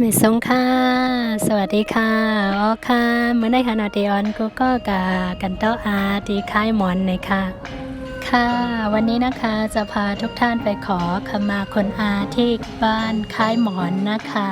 เมสงค่ะ สวัสดีค่ะอ๋อค่ะเมื่อในขณะที่ออนกูก็กากันเต้าอาที่ค่ายหมอนเลยค่ะ ค่ะ วันนี้นะคะจะพาทุกท่านไปขอขมาคนอาที่บ้านค่ายหมอนนะคะ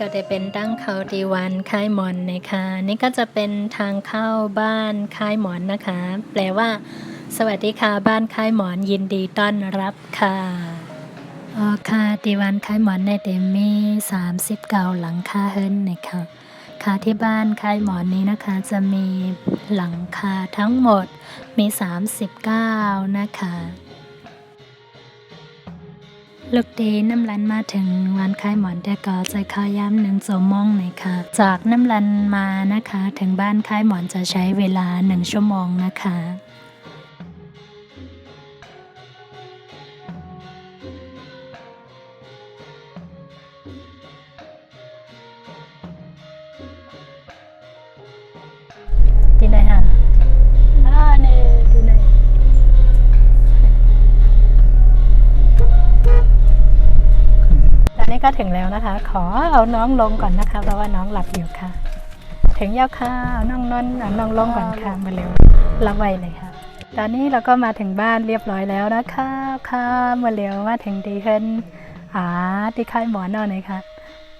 ก็จะเป็นตั้งเขาดีวันค่ายหมอนนะคะนี่ก็จะเป็นทางเข้าบ้านค่ายหมอนนะคะ แปลว่า สวัสดีค่ะบ้านค่ายหมอนยินดีต้อนรับค่ะอ๋อค่ะดีวันค่ายหมอนในเต็มมี30เก่าหลังคาเฮิรนนะคะค่ะที่บ้านค่ายหมอนนี้นะคะ จะมีหลังคาทั้งหมดมี 39 นะคะ ลูกดีน้ำรันมาถึงวันคายหมอนแต่ก็จะข้าวย้ำหนึ่งโจมองหน่อยค่ะ จากน้ำรันมานะคะ ถึงบ้านคายหมอนจะใช้เวลาหนึ่งชั่วโมงนะคะ ก็ถึงแล้วนะคะ ขอเอาน้องลงก่อนนะคะ เพราะว่าน้องหลับอยู่ค่ะ ถึงแล้วค่ะเอาน้องนนเอาน้องลงก่อนค่ะมาเร็วรับไวเลยค่ะ ตอนนี้เราก็มาถึงบ้านเรียบร้อยแล้วนะคะค่ะมาเร็วมาถึงดีขึ้นอ่าที่ค่ายหมอนอน่อยค่ะ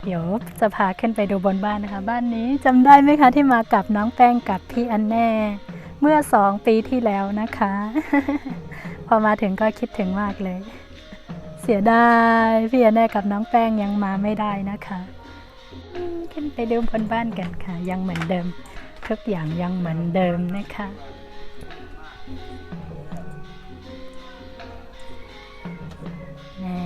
เดี๋ยวจะพาขึ้นไปดูบนบ้านนะคะ บ้านนี้จำได้ไหมคะที่มากับน้องแป้งกับพี่อันแน่ เมื่อสองปีที่แล้วนะคะ พอมาถึงก็คิดถึงมากเลย เสียดายพี่อันแน่กับน้องแป้งยังมาไม่ได้นะคะขึ้นไปดูบนบ้านกันค่ะ ยังเหมือนเดิม ทุกอย่างยังเหมือนเดิมนะคะแน่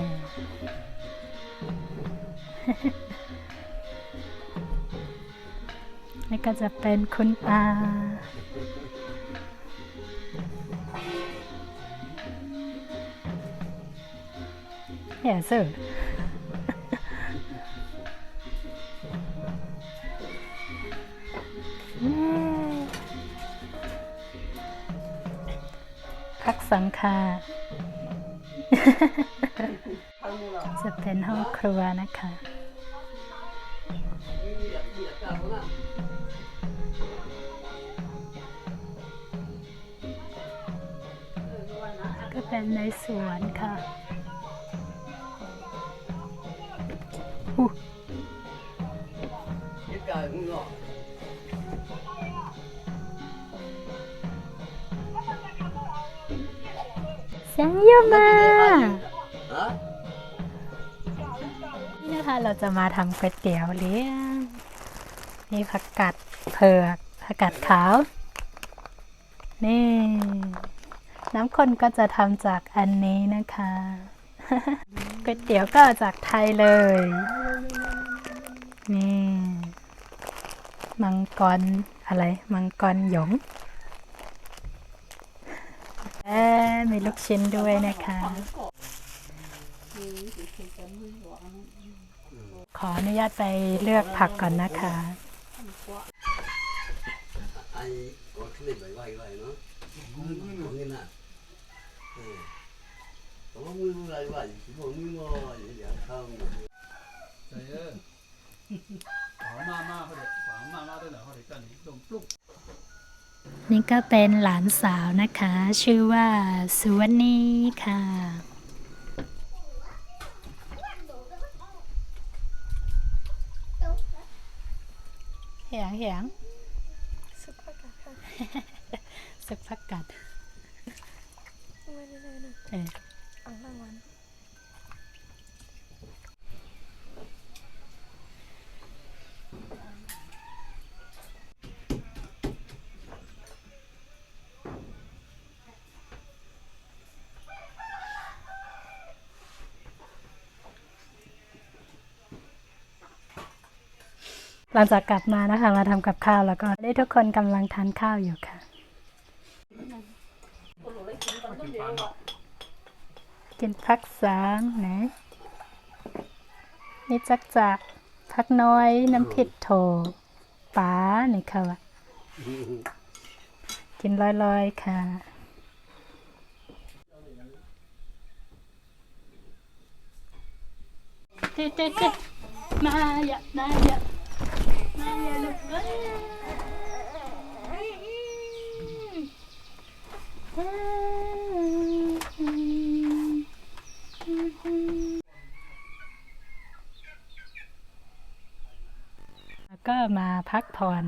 นี่ก็จะเป็นคุณอา เฮ้ยสื่อพักสังคาจะเป็นห้องครัวนะคะก็เป็นในสวนค่ะ อู้เสียงเยอะมากนี่นะคะเราจะมาทำก๋วยเตี๋ยวเลี้ยงมีผักกาดเผือกผักกาดขาว นี่ น้ำข้นก็จะทำจากอันนี้นะคะก๋วยเตี๋ยวก็จากไทยเลย นี่มังกรอะไร มังกรหยงเอ๊ะมีลูกชิ้นด้วยนะคะ ขออนุญาตไปเลือกผักก่อนนะคะ นนี่ลงปลุกนี่ก็เป็นหลานสาวนะคะ ชื่อว่าสุวรรณีค่ะเหียงเหียงสุภาพค่ะสึกพักกัดไม่ได้เลยนะเอออังรางวัล หลังจากกลับมานะคะ มาทำกับข้าวแล้วก็ได้ทุกคนกำลังทานข้าวอยู่ค่ะกินพักสามนะนี่จักจักพักน้อยน้ำพริกโถป๋านี่ค่ะวะกินลอยๆค่ะเจ๊เจ๊เจ๊มาอย่ามาอย่ามาอย่าลู แล้วก็มาพักผ่อน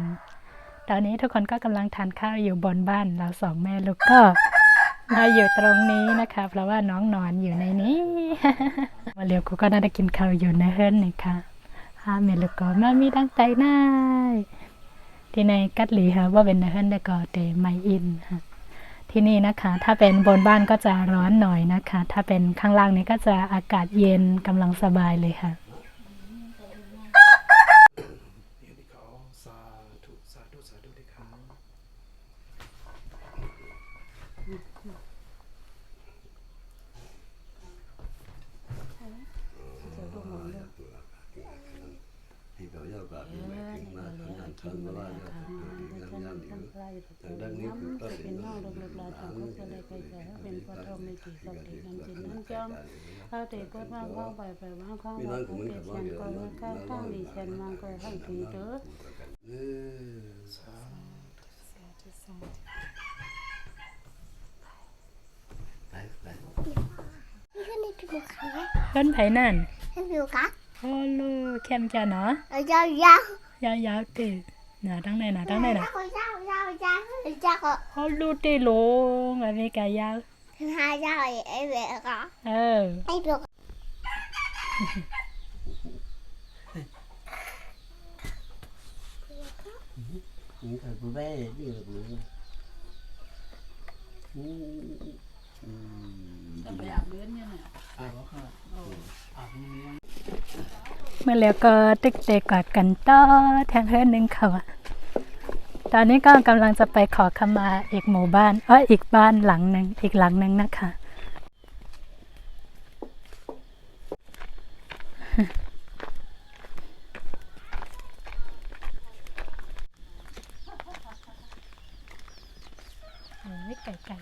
ตอนนี้ทุกคนก็กำลังทานข้าวอยู่บนบ้านเราสองแม่ลูกก็มาอยู่ตรงนี้นะคะ เพราะว่าน้องนอนอยู่ในนี้ มาเร็วกูก็น่าจะกินข้าวอยู่ในเฮิร์นนี่ค่ะ ฮาเมลกก็มามีตั้งใจน้าที่ในกัดหลีค่ะว่าเป็นเฮิรนได้ก็เตไมอินค่ะที่นี่นะคะ ถ้าเป็นบนบ้านก็จะร้อนหน่อยนะคะ ถ้าเป็นข้างล่างนี้ก็จะอากาศเย็นกำลังสบายเลยค่ะสาธุสาธุสาธุที่เ ngam thì thằng đang nghĩ cứ có thể nó ăn cái ข้าวเตะก็ว่างข้าวไปไปว่างข้าวไปไปเชียงก็ว่าข้าวข้างดีเชียงมังก็ให้ถึงเด้อ đấy đấy นี่ก็นี่เป็นใครเฮิรนไผนั่นให้ดูกันโอ้ลูกเข้มจ้ะเนาะยาวยาวยาวยาวๆติหนาตั้งไหนหนาตั้งไหนหนา ยาวยาวยาวยาวยาวก็โอ้ลูกติลงอันนี้กายาวหายาไอ้เวก็เออไอ้ดู những thằng của bé đi được luôn จะไปอาบเลือดเนี่ยนะอาบค่ะอาบเมื่อแล้วก็ตึกเตกอดกันต่อแทงเฮิรนหนึ่งค่ะ ตอนนี้ก็กำลังจะไปขอขมาอีกหมู่บ้านเอออีกบ้านหลังหนึ่งอีกหลังหนึ่งนะคะโอ้ยไก่ไก่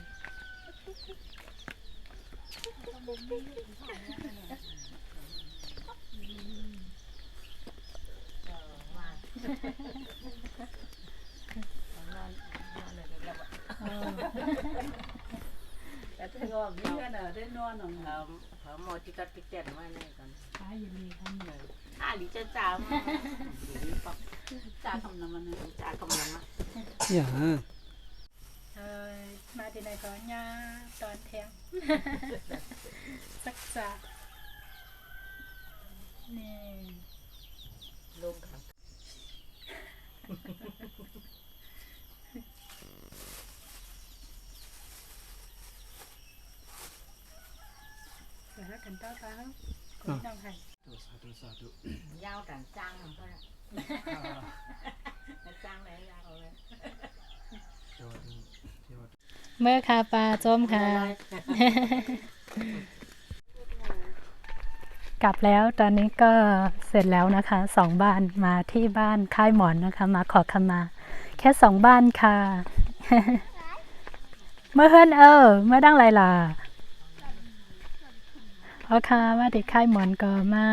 แต่ถ้าก็มีเพื่อนอะได้นอนหน่อย Ờ, ở mồi chỉ có cái tiền ngoài này còn ขาอยู่ดีทำเลย à đi chơi chào mà จ้าทำน้ำมันนะ chả không lắm á อย่าเออมาที่ไหนก็ย่าตอนเที่ยง สักจะนี่ luôn cả เดี๋ย วให้กันต่อไปครับคุณน้องให้สาธุสาธุ giao tràn trăng mà thôi ạ trăng này giao rồi เดี๋ยวเดี๋ยวเมื่อคาปลาจมค่ะ กลับแล้วตอนนี้ก็เสร็จแล้วนะคะสองบ้านมาที่บ้านค่ายหมอนนะคะ มาขอขมา แค่สองบ้านค่ะ เมื่อเฮิรนเออเมื่อดังไรล่ะ เอาค่ะมาติดค่ายหมอนก็มา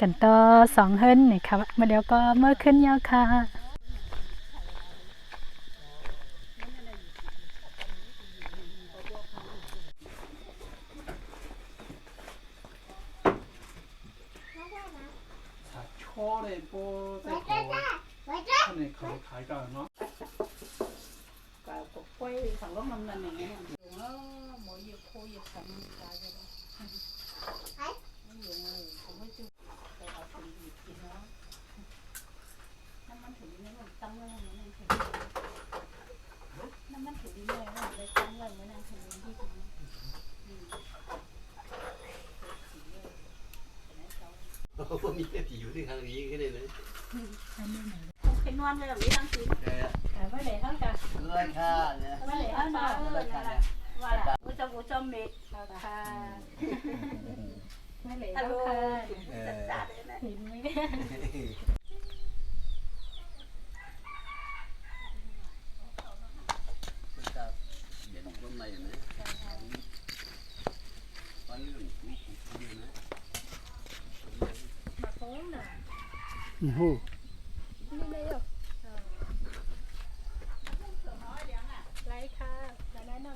กันต่อสองเฮิรนนี่ค่ะมาเดี๋ยวก็เมื่อขึ้นยาวค่ะถ้าชอเลยโปเต็กท่านเนี่ยเขาขายกันเนาะ ก็ปกป้อยฝั่งรถมันนั่นอย่างเงี้ยเออหมอเหยียบโคเหยียบสันตายไปแล้วไม่อยู่เลยผมไม่จุไปเอาถึงหยิบกินแล้วน้ำมันถึงนี่มันตั้งไว้ให้มันถึงน้ำมันถึงนี่เลยว่าได้ตั้งไว้ไม่นั่งถึงที่ถึง có มี cái gì cái hàng gì cái này này cái non đây là mấy đăng ký แกเมื่อไหร่เท่ากันเลยค่ะเนี่ยเมื่อไหร่เท่ากันเลยค่ะเนี่ย và là bố cho bố cho mệt ค่ะเมื่อไหร่ alo เท่ากัน tất cả đấy này เห็นไหม Kita Biển hôm nay này Có những cái cục đi này มาโค้งหน่อย โอ้โหไรค่ะแล้วแนะน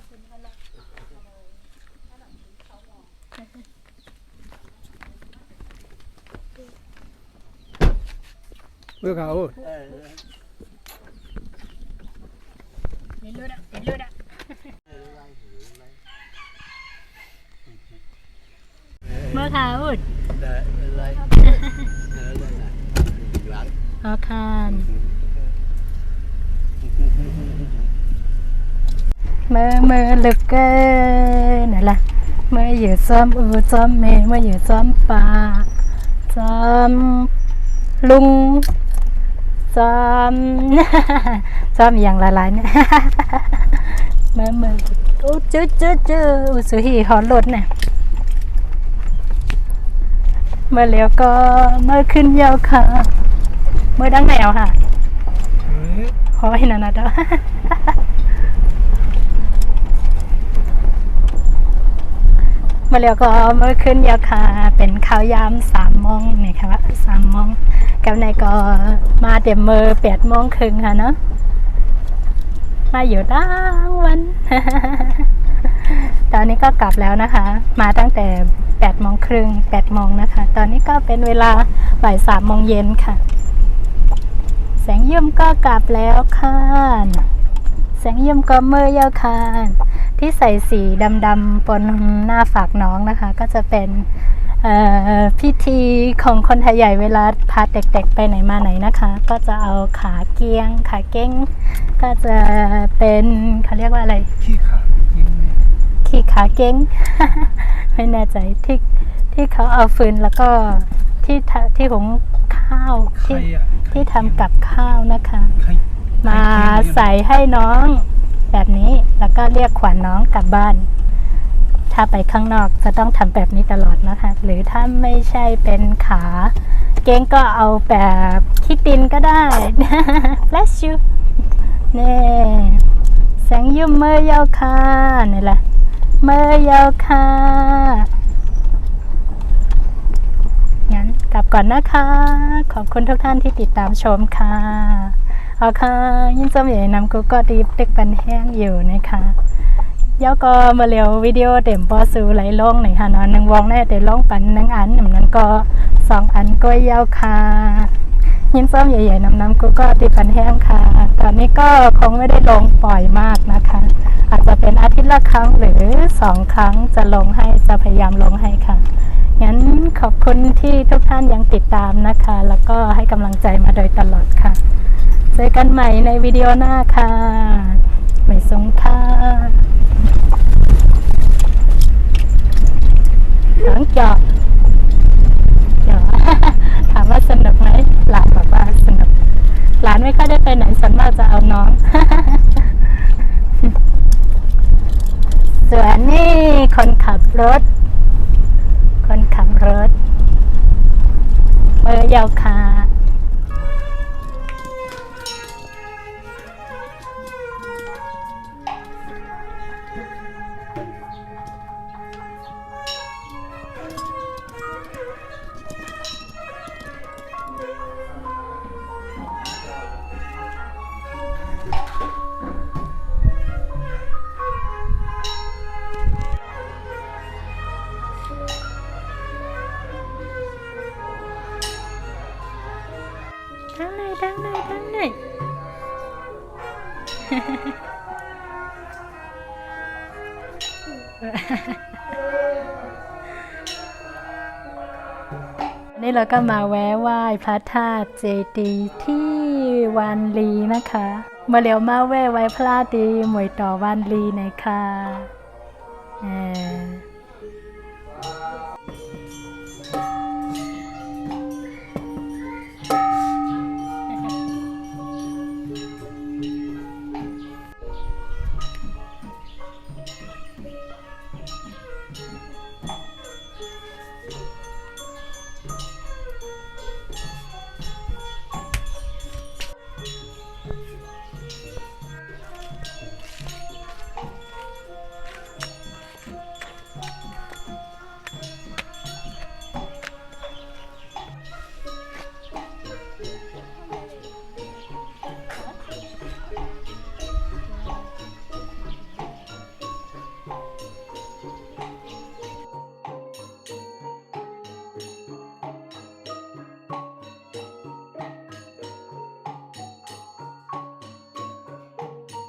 อาคารเมื่อเมื่อลึกเกินนั่นละเมื่ออยู่ซ้อมอูซ้อมเมเมื่ออยู่ซ้อมป่าซ้อมลุงซ้อมซ้อมอย่างละลายเนี่ยเมื่อเมื่อโอ้จื้อจื้อจื้ออุสุหีหอนรถเนี่ยเมื่อเลี้ยวก็เมื่อขึ้นยาวค่ะ เมื่อดังแนวค่ะโอ้ยนั่นนะเด้อเมื่อเร็วก็เมื่อขึ้นยาวค่ะเป็นข้าวยามสามโมงนี่ค่ะว่าสามโมงกับนายก็มาเต็มมือแปดโมงครึ่งค่ะเนาะมาอยู่ทั้งวัน ตอนนี้ก็กลับแล้วนะคะ มาตั้งแต่แปดโมงครึ่งแปดโมงนะคะ ตอนนี้ก็เป็นเวลาบ่ายสามโมงเย็นค่ะแสงเยี่ยมก็กลับแล้วค่ะแสงเยี่ยมก็เมื่อยาวค่ะที่ใส่สีดำๆบนหน้าฝากน้องนะคะ ก็จะเป็นพิธีของคนไทยใหญ่เวลาพาเด็กๆไปไหนมาไหนนะคะ ก็จะเอาขาเกียง ขาเก้ง ก็จะเป็นเขาเรียกว่าอะไร ขี้ขากินขี่ขาเก้งไม่แน่ใจที่ที่เขาเอาฟืนแล้วก็ที่ที่หุงข้าวที่ ที่ทำกับข้าวนะคะใครมาใส่ให้น้องแบบนี้แล้วก็เรียกขวัญน้องกลับบ้าน ถ้าไปข้างนอกจะต้องทำแบบนี้ตลอดนะคะ หรือถ้าไม่ใช่เป็นขา เก้งก็เอาแบบขี้ตินก็ได้ bless you นี่แสงยุ่มเมื่อยาวค่ะนี่แหละเมื่อยาวค่ะงั้น กลับก่อนนะคะ ขอบคุณทุกท่านที่ติดตามชมค่ะเอาค่ะ ยินจมใหญ่นำกูก็ดีเด็กปันแห้งอยู่นะคะเดี๋ยวก็มาเร็ววิดีโอเต็มปอสูไหลล่องหน่อยค่ะนอนหนึ่งวงแน่เดี๋ยวลงปันหนึ่งอันหนึ่งนั้นก็สองอันก็ยาวค่ะยินส้อมใหญ่ๆน้ำน้ำกูก็ติดปันแห้งค่ะ ตอนนี้ก็คงไม่ได้ลงปล่อยมากนะคะ อาจจะเป็นอาทิตย์ละครั้งหรือสองครั้งจะลงให้จะพยายามลงให้ค่ะ งั้นขอบคุณที่ทุกท่านยังติดตามนะคะ แล้วก็ให้กำลังใจมาโดยตลอดค่ะ เจอกันใหม่ในวิดีโอหน้าค่ะไม่สงค่ะหลังจอดเดี๋ยวถามว่าสนุกไหมหลานบอกว่าสนุกหลานไม่ค่อยได้ไปไหนส่วนมากจะเอาน้องส่วนนี่คนขับรถ คนขับรถ เบ นี่เราก็มาแวะไหว้พระธาตุเจดีย์ที่วันลีนะคะ มาเร็วมาแวะไว้พระดีหมวยต่อวันลีนะคะเออ